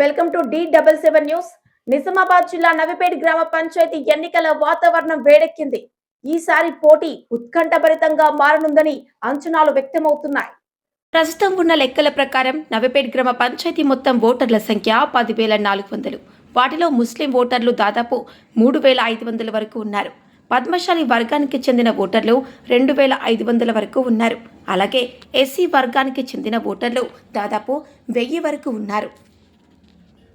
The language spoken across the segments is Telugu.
Welcome to D double seven news. Nizamabad జిల్లా నవిపేట గ్రామ పంచాయతీ ఎన్నికల వాతావరణం వేడెక్కింది. ఈసారి పోటీ ఉత్కంఠభరితంగా మారనుందని అంచనాలు వ్యక్తమవుతున్నాయి. ప్రస్తుతం ఉన్న లెక్కల ప్రకారం నవిపేట గ్రామ పంచాయతీ మొత్తం ఓటర్ల సంఖ్య పదివేల నాలుగు వందలు. వాటిలో ముస్లిం ఓటర్లు దాదాపు మూడు వేల ఐదు వందల వరకు ఉన్నారు. పద్మశాలి వర్గానికి చెందిన ఓటర్లు రెండు వేల ఐదు వందల వరకు ఉన్నారు. అలాగే ఎస్సీ వర్గానికి చెందిన ఓటర్లు దాదాపు వెయ్యి వరకు ఉన్నారు.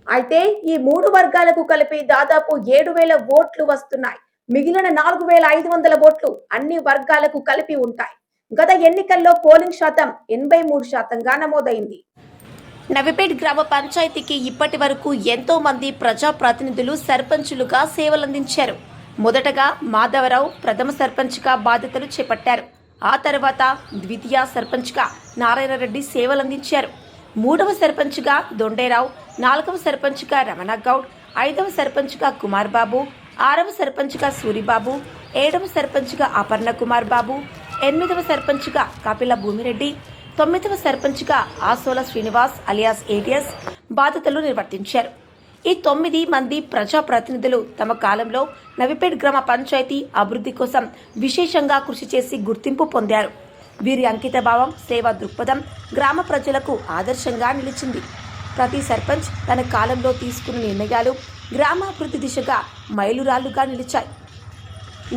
అయితే ఈ మూడు వర్గాలకు కలిపి దాదాపు ఏడు వేల ఓట్లు వస్తున్నాయి. మిగిలిన నాలుగు వేల ఐదు వందల ఓట్లు అన్ని వర్గాలకు కలిపి ఉంటాయి. గత ఎన్నికల్లో పోలింగ్ శాతం ఎనభై మూడు శాతంగా నమోదైంది. నవిపేట్ గ్రామ పంచాయతీకి ఇప్పటి వరకు ఎంతో మంది ప్రజాప్రతినిధులు సర్పంచులుగా సేవలందించారు. మొదటగా మాధవరావు ప్రథమ సర్పంచ్గా బాధ్యతలు చేపట్టారు. ఆ తర్వాత ద్వితీయ సర్పంచ్గా నారాయణరెడ్డి సేవలందించారు. మూడవ సర్పంచ్గా దొండేరావు నాలుగవ సర్పంచ్గా రమణ గౌడ్ ఐదవ సర్పంచ్గా కుమార్ బాబు ఆరవ సర్పంచ్గా సూరిబాబు ఏడవ సర్పంచ్గా అపర్ణ కుమార్ బాబు ఎనిమిదవ సర్పంచ్గా కపిల భూమిరెడ్డి తొమ్మిదవ సర్పంచ్గా ఆసోల శ్రీనివాస్ అలియాస్ ఏటిఎస్ బాధ్యతలు నిర్వర్తించారు. ఈ తొమ్మిది మంది ప్రజాప్రతినిధులు తమ కాలంలో నవిపేట్ గ్రామ పంచాయతీ అభివృద్ధి కోసం విశేషంగా కృషి చేసి గుర్తింపు పొందారు. వీరి అంకితభావం సేవా దృక్పథం గ్రామ ప్రజలకు ఆదర్శంగా నిలిచింది. ప్రతి సర్పంచ్ తన కాలంలో తీసుకున్న నిర్ణయాలు గ్రామాభివృద్ధి దిశగా మైలురాళ్ళుగా నిలిచాయి.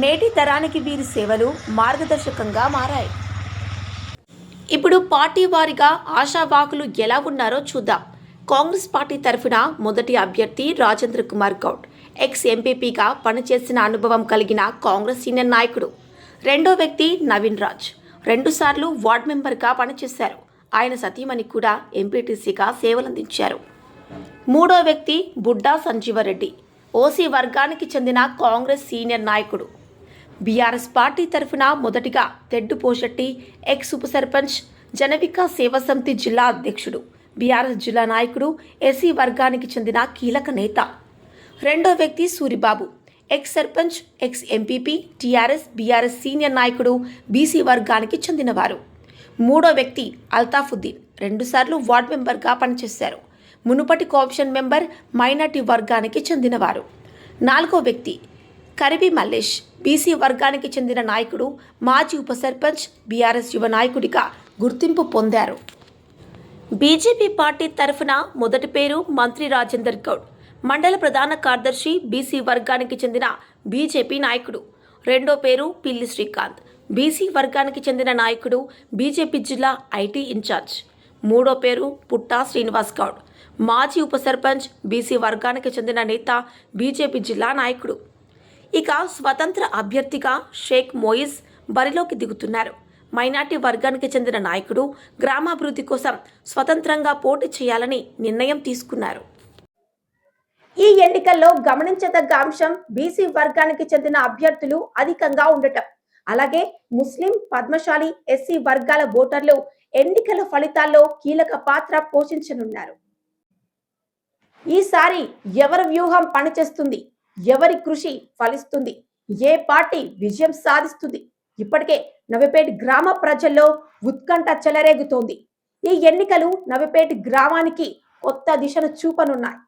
నేటి తరానికి వీరి సేవలు మార్గదర్శకంగా మారాయి. ఇప్పుడు పార్టీ వారిగా ఆశావాకులు ఎలా ఉన్నారో చూద్దాం. కాంగ్రెస్ పార్టీ తరఫున మొదటి అభ్యర్థి రాజేంద్ర కుమార్ గౌడ్ ఎక్స్ ఎంపీపీగా పనిచేసిన అనుభవం కలిగిన కాంగ్రెస్ సీనియర్ నాయకుడు. రెండో వ్యక్తి నవీన్ రాజ్. రెండుసార్లు వార్డ్ మెంబర్గా పనిచేశారు. ఆయన సతీమణి కూడా ఎంపీటీసీగా సేవలందించారు. మూడో వ్యక్తి బుడ్డా సంజీవరెడ్డి. ఓసీ వర్గానికి చెందిన కాంగ్రెస్ సీనియర్ నాయకుడు. బీఆర్ఎస్ పార్టీ తరఫున మొదటిగా తెడ్డు పోషెట్టి ఎక్స్ ఉప సర్పంచ్ జనవిక సేవా సమితి జిల్లా అధ్యక్షుడు. బీఆర్ఎస్ జిల్లా నాయకుడు ఎస్సీ వర్గానికి చెందిన కీలక నేత. రెండో వ్యక్తి Suribabu. Ex sarpanch ex MPP TRS BRS senior నాయకుడు బీసీ వర్గానికి చెందినవారు. మూడో వ్యక్తి అల్తాఫుద్దీన్. రెండుసార్లు వార్డ్ మెంబర్గా పనిచేశారు. మునుపటి కోఆప్షన్ మెంబర్ మైనార్టీ వర్గానికి చెందినవారు. నాలుగో వ్యక్తి కరిబి మల్లేష్. బీసీ వర్గానికి చెందిన నాయకుడు మాజీ ఉప సర్పంచ్ బీఆర్ఎస్ యువ నాయకుడిగా గుర్తింపు పొందారు. బీజేపీ పార్టీ తరఫున మొదటి పేరు మంత్రి రాజేందర్ గౌడ్. మండల ప్రధాన కార్యదర్శి బీసీ వర్గానికి చెందిన బీజేపీ నాయకుడు. రెండో పేరు పిల్లి శ్రీకాంత్. బీసీ వర్గానికి చెందిన నాయకుడు బీజేపీ జిల్లా ఐటీ ఇన్ఛార్జ్. మూడో పేరు పుట్టా శ్రీనివాస్ గౌడ్. మాజీ ఉప సర్పంచ్ బీసీ వర్గానికి చెందిన నేత బీజేపీ జిల్లా నాయకుడు. ఇక స్వతంత్ర అభ్యర్థిగా షేక్ మోయిజ్ బరిలోకి దిగుతున్నారు. మైనార్టీ వర్గానికి చెందిన నాయకుడు గ్రామాభివృద్ధి కోసం స్వతంత్రంగా పోటీ చేయాలని నిర్ణయం తీసుకున్నారు. ఈ ఎన్నికల్లో గమనించదగ్గ అంశం బీసీ వర్గానికి చెందిన అభ్యర్థులు అధికంగా ఉండటం. అలాగే ముస్లిం పద్మశాలి ఎస్సీ వర్గాల ఓటర్లు ఎన్నికల ఫలితాల్లో కీలక పాత్ర పోషించనున్నారు. ఈసారి ఎవరి వ్యూహం పనిచేస్తుంది? ఎవరి కృషి ఫలిస్తుంది? ఏ పార్టీ విజయం సాధిస్తుంది? ఇప్పటికే నవిపేట్ గ్రామ ప్రజల్లో ఉత్కంఠ చెలరేగుతోంది. ఈ ఎన్నికలు నవిపేట్ గ్రామానికి కొత్త దిశను చూపనున్నాయి.